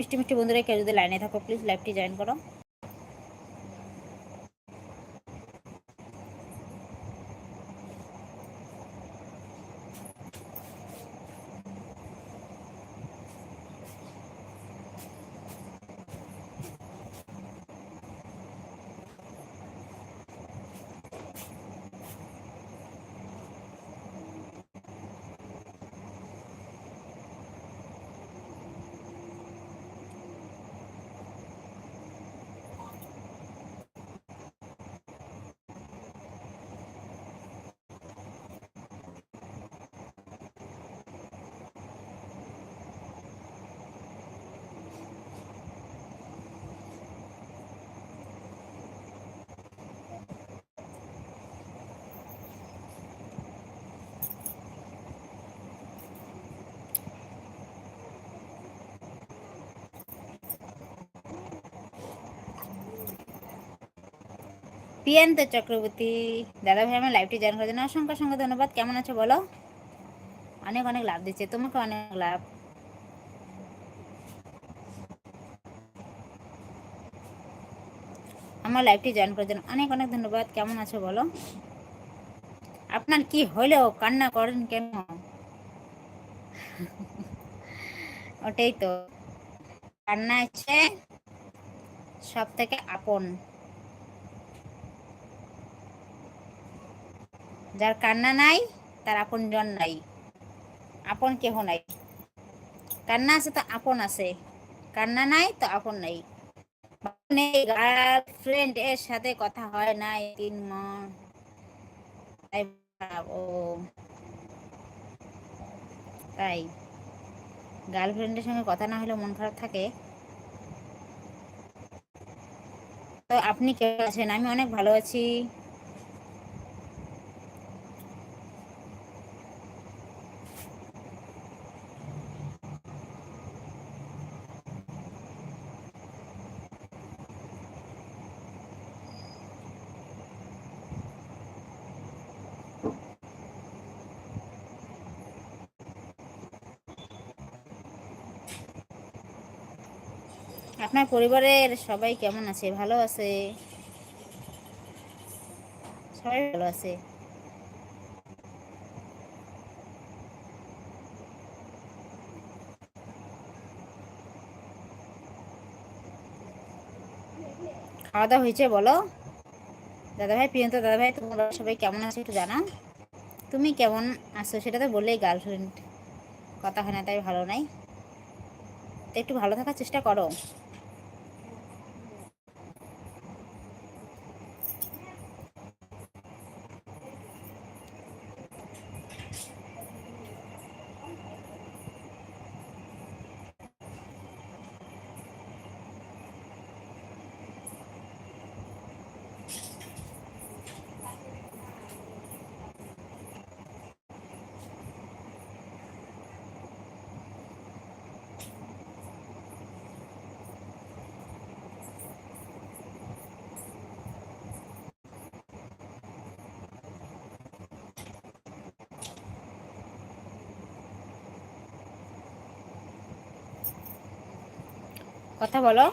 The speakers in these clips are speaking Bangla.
মিষ্টি মিষ্টি বন্ধুরা কেউ যদি লাইনে থাকো প্লিজ লাইভটি জয়েন করো। পিয়ান্ত চক্রবর্তী। দাদা ভাই আমার লাইভটি জয়েন করার জন্য অসংখ্য অসংখ্য ধন্যবাদ। কেমন আছো বলো? অনেক অনেক লাভ দিচ্ছে। তোমাকে অনেক লাভ। আমার লাইভটি জয়েন করার জন্য অনেক অনেক ধন্যবাদ। কেমন আছো বলো? আপনার কি হলো কান্না করেন কেন? ওটাই তো। কান্না হচ্ছে সব থেকে আপন। যার কান্না নাই, তার আপন জন নাই, আপন কেহ নাই। কান্না আছে তো আপন আছে, কান্না নাই তো আপন নাই। গার্লফ্রেন্ড এর সাথে কথা হয় নাই তিন মাস। ও তাই গার্লফ্রেন্ডের সঙ্গে কথা না হলে মন খারাপ থাকে। তো আপনি কেমন আছেন? আমি অনেক ভালো আছি। আপনার পরিবারের সবাই কেমন আছে? ভালো আছে? সবাই ভালো আছে? খাওয়া দাওয়া হয়েছে বলো? দাদা ভাই প্রিয়ন্ত দাদা ভাই তোমরা সবাই কেমন আছো একটু জানা তুমি কেমন আছো সেটা তো বললেই গার্লফ্রেন্ড কথা হয় না, তাই ভালো নাই। তো একটু ভালো থাকার চেষ্টা করো। কথা বলো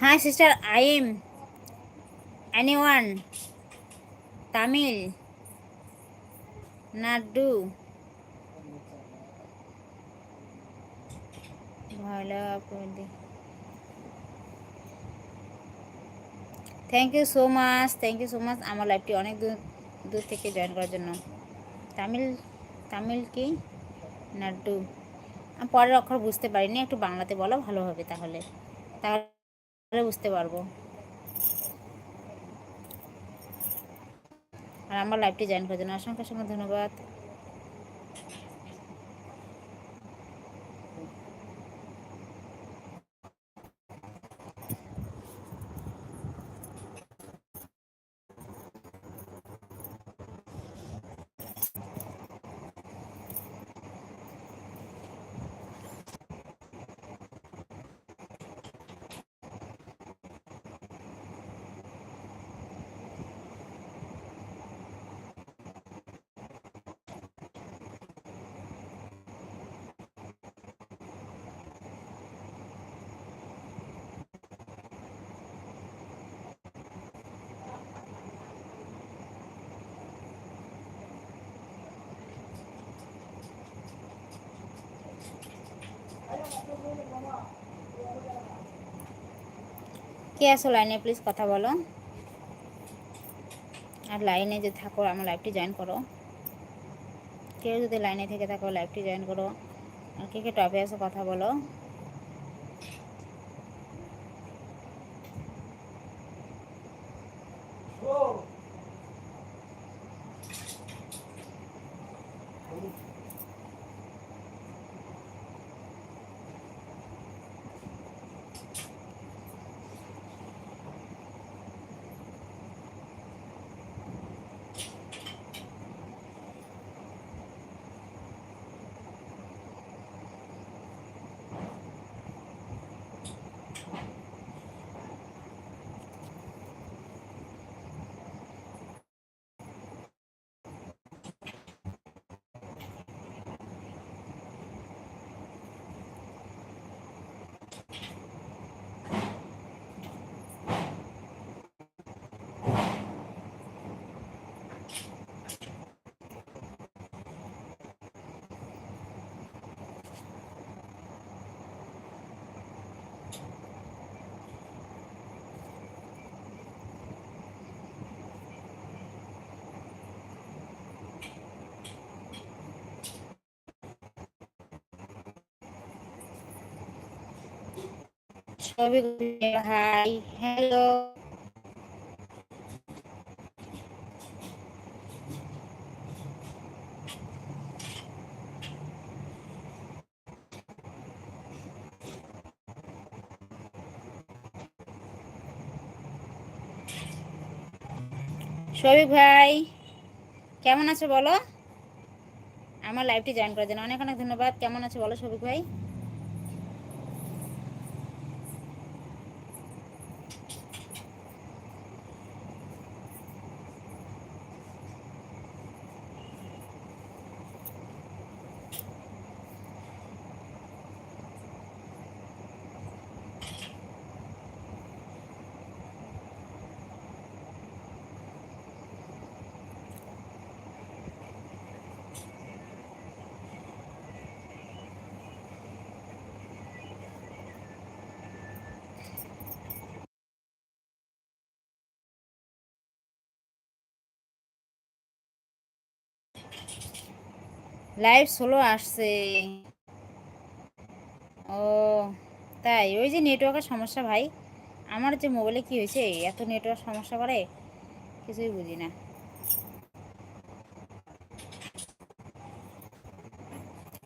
Hi sister, I am anyone Tamil Nadu. ভালো thank you so much thank you so much আমার লাইফটি অনেক দূর দূর থেকে জয়েন করার জন্য। তামিল তামিল কি? নাড্ডু। আমি পরের অক্ষর বুঝতে পারিনি, একটু বাংলাতে বলো, ভালো হবে তাহলে। তাহলে বুঝতে পারব। আর আমার লাইভটি জয়েন করার জন্য অসংখ্য অসংখ্য ধন্যবাদ। কে আসো লাইনে? প্লিজ কথা বলো। আর লাইনে যে থাকো, আমার লাইভটি জয়েন করো। কেউ যদি লাইনে থেকে থাকো লাইভটি জয়েন করো। আর কে কে টপে আসো কথা বলো। ছবি হাই হ্যালো ভাই কেমন আছো বলো? আমার লাইভটি জয়েন করার জন্য অনেক অনেক ধন্যবাদ। কেমন আছো বলো শফিক ভাই লাইভ স্লো আসছে। ও, তাই? ওই যে নেটওয়ার্কের সমস্যা ভাই। আমার যে মোবাইলে কি হয়েছে? এত নেটওয়ার্ক সমস্যা করে? কিছুই বুঝি না।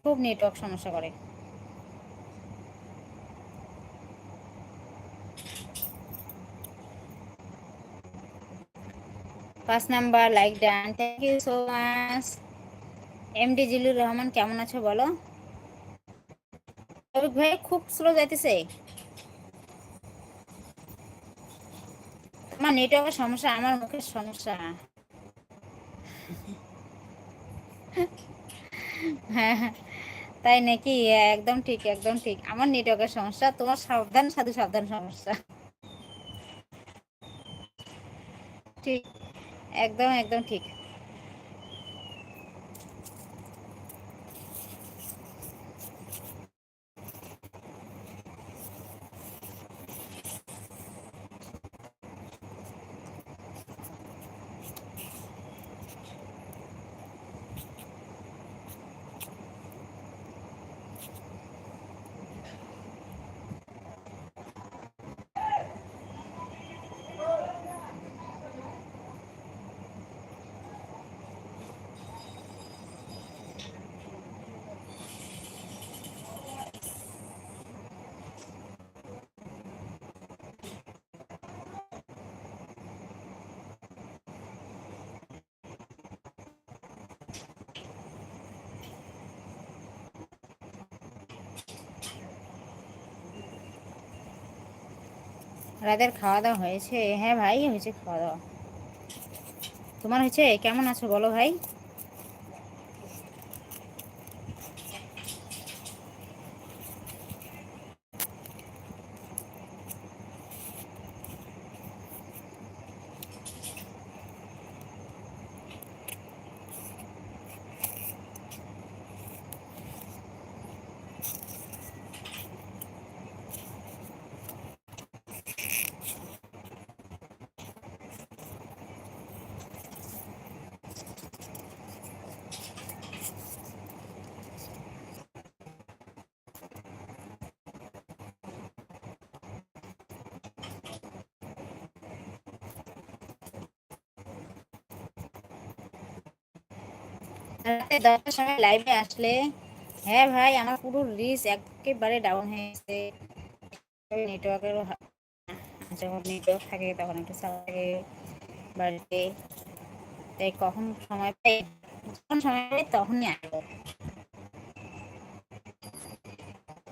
খুব নেটওয়ার্ক সমস্যা করে। পাঁচ number like done thank you so much MD Zillur Rahman, কেমন আছো বলো? ভাই, খুব স্লো যাইতেছে। আমার নেটওয়ার্কের সমস্যা, আমার মুখের সমস্যা। হ্যাঁ তাই নাকি? একদম ঠিক একদম ঠিক। আমার নেটওয়ার্কের সমস্যা, তোমার সাবধান, সাধু সাবধান সমস্যা। ঠিক, একদম একদম ঠিক। রাতের খাওয়া দাওয়া হয়েছে। হ্যাঁ ভাই, হয়েছে খাওয়া দাওয়া তোমার হয়েছে? কেমন আছো বলো ভাই? রাতে দশটার সময় লাইভে আসলে হ্যাঁ ভাই, আমার পুরো রিস একেবারে ডাউন হয়ে গেছে। নেটওয়ার্কেরও যখন নেটওয়ার্ক থাকে, তখন একটু থাকে বাড়িতে। তাই কখন সময় পাই? যখন সময় পাই, তখনই আসব।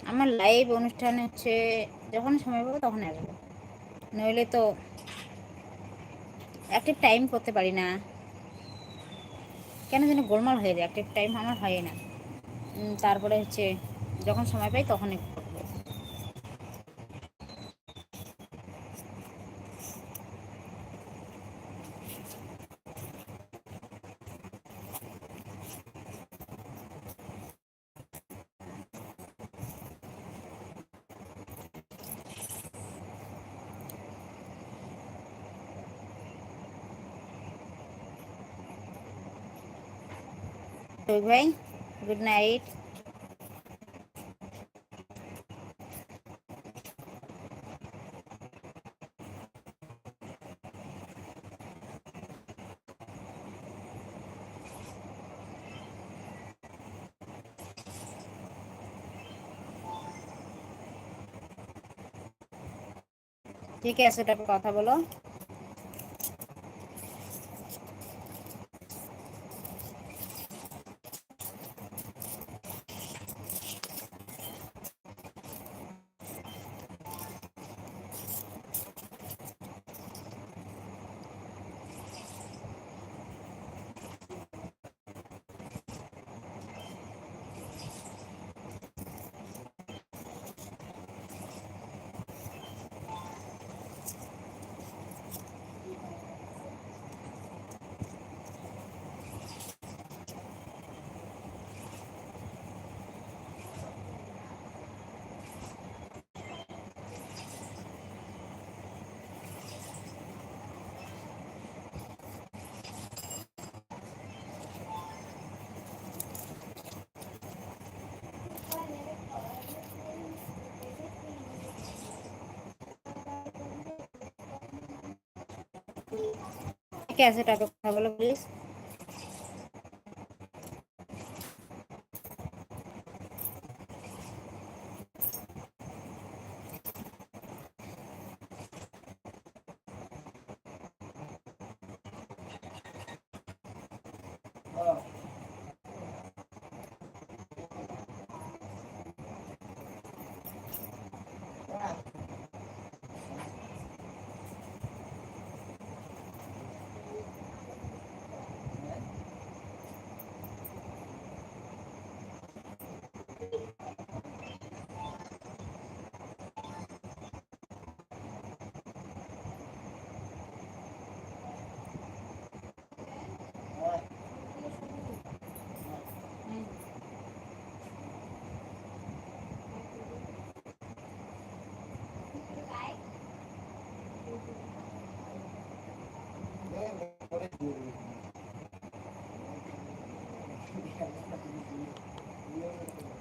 আমার লাইভ অনুষ্ঠান হচ্ছে, যখন সময় পাবো তখন আসব। নইলে তো একটা টাইম করতে পারি না। কেন যেন গোলমাল হয়ে যায়, একটা টাইম আমার হয় না। তারপরে হচ্ছে যখন সময় পাই তখনই ভাই গুড নাইট ঠিক আছে তারপর কথা বলো ¿Qué hace raro? ¿Cómo lo ves?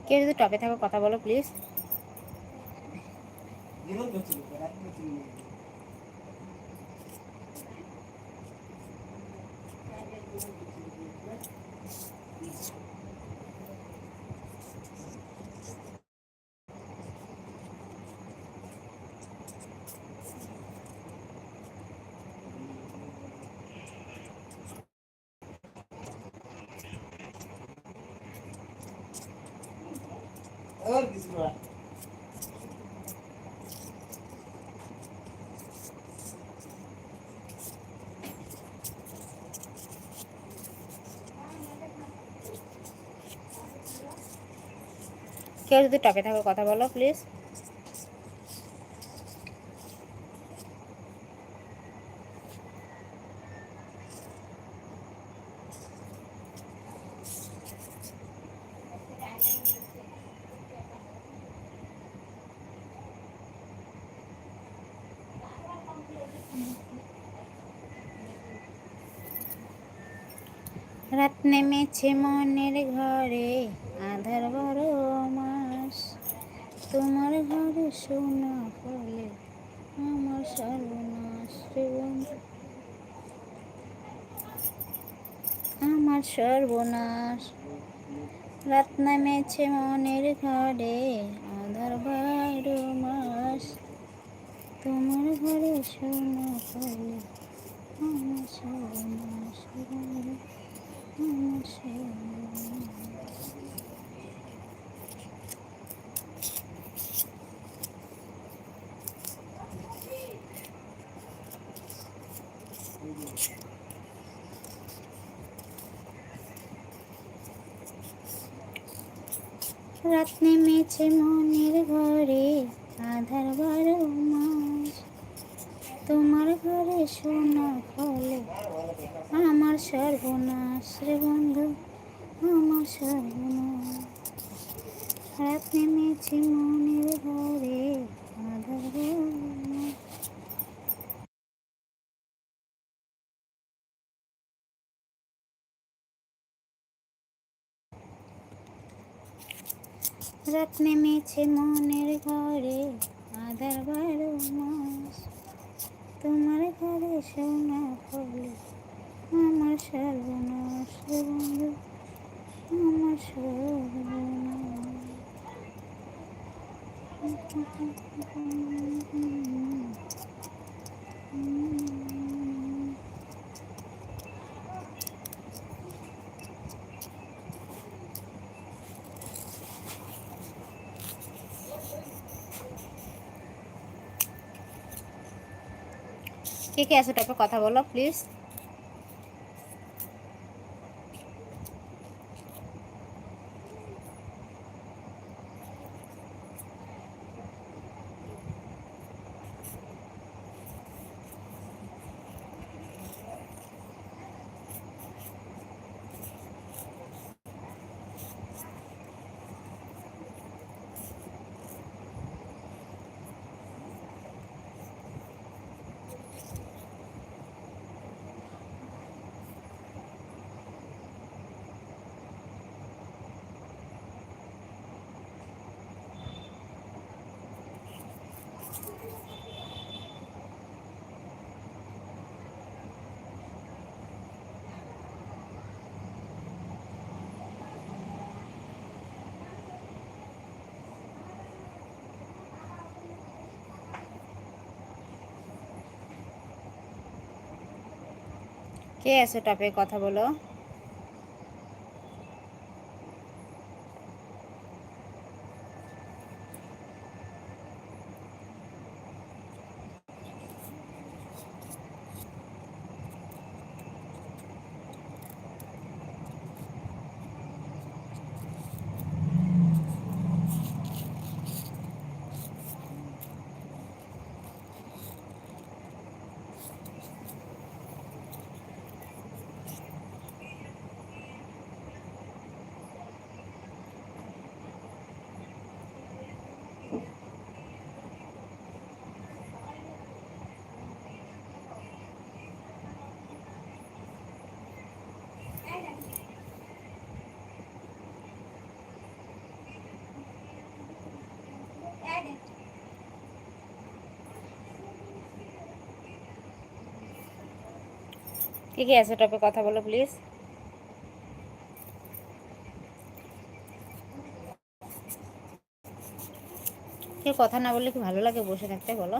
কেউ যদি টপে থাকো কথা বলো প্লিজ কেউ যদি টপে থাকো কথা বলো প্লিজ রাত নেমেছে মনের ঘরে আধার বড় মাস তোমার ঘরে শোনা ফলে আমার সর্বনাশ আমার সর্বনাশ রাত নামেছে মনের ঘরে আধার বারো মাস তোমার ঘরে শোনা ফলে আমার সর্বনাশ রাত নেমেছে মনের ঘরে আধার বারো মাস। তোমার ঘরে সোনা ফলে আমার সর্বনাশ রে বন্ধু, আমার সর্বনাশ। রাত নেমেছে মনের ঘরে, আধার বারো মাস রাত নেমেছে মনের ঘরে, আধার বারো মাস তোমার ঘরে সোনা ফলে আমার সর্বনাশ বন্ধু আমার কে কে আছে? টপে কথা বলো প্লিজ কে আছে টপে? কথা বলো। কে কে আছে টপে কথা বলো প্লিজ কেউ কথা না বললে কি ভালো লাগে বসে থাকতে বলো?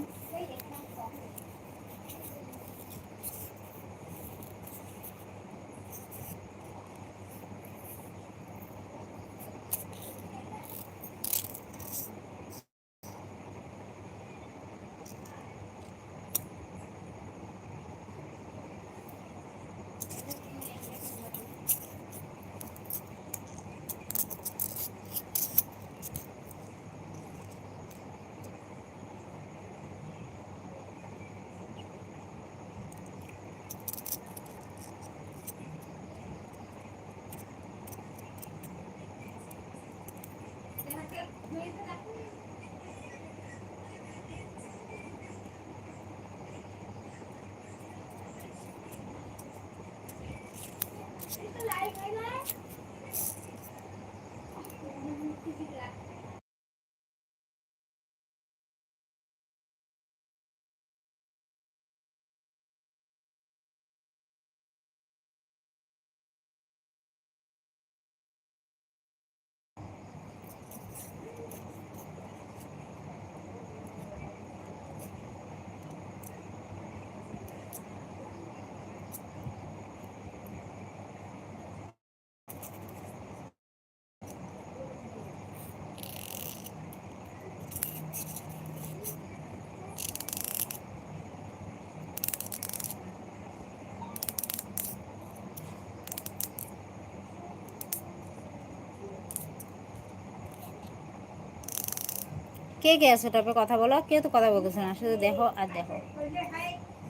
কে কে আছো তবে কথা বলো? কেউ তো কথা বলতেছে না, শুধু দেখো আর দেখো।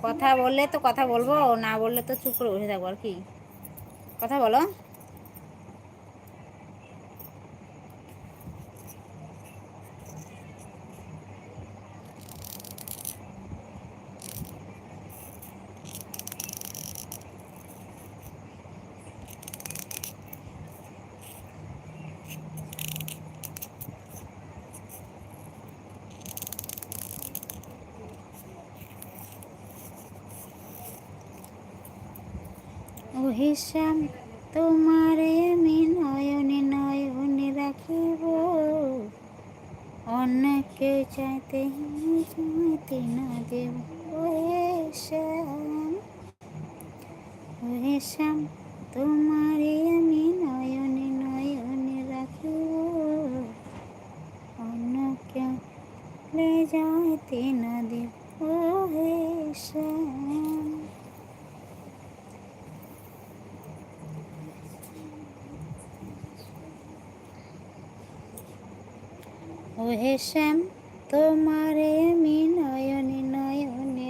কথা বললে তো কথা বলব, না বললে তো চুপ করে বসে থাকব, আর কি? কথা বলো। হিসাম তোমারে আমি নয়নে নয়নে রাখিব। অন্য কেউ চাইতে চাইতে না দেব। শ্যাম ও হিসাম তোমারে আমি নয়নে নয়নে রাখিব অন্য কেউ লে যাইতে না দেব ও হিসাম ও হেশ্যাম তোমারে আমি নয়নে নয়নে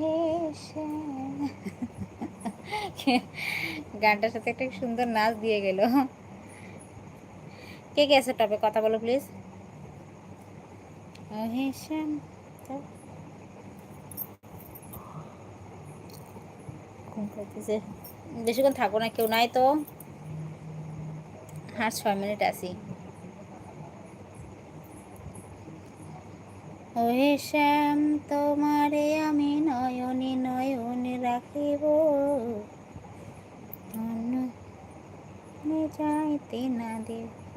হেশ্যাম গানটার সাথে একটা সুন্দর নাচ দিয়ে গেল। কে কে আছে টপে? কথা বলো প্লিজ ও হেশ্যাম তো ঘুম পাইতেছে বেশিক্ষণ থাকব না, কেউ নাই তো। আর ছয় মিনিট আসি ও হে শ্যাম, তোমারে আমি নয়নে নয়নে রাখিব। যাইতে না দেব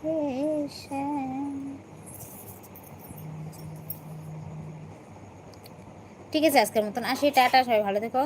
হে শ্যাম। ঠিক আছে আজকের মতন, আসি, টাটা, সবাই ভালো থেকো।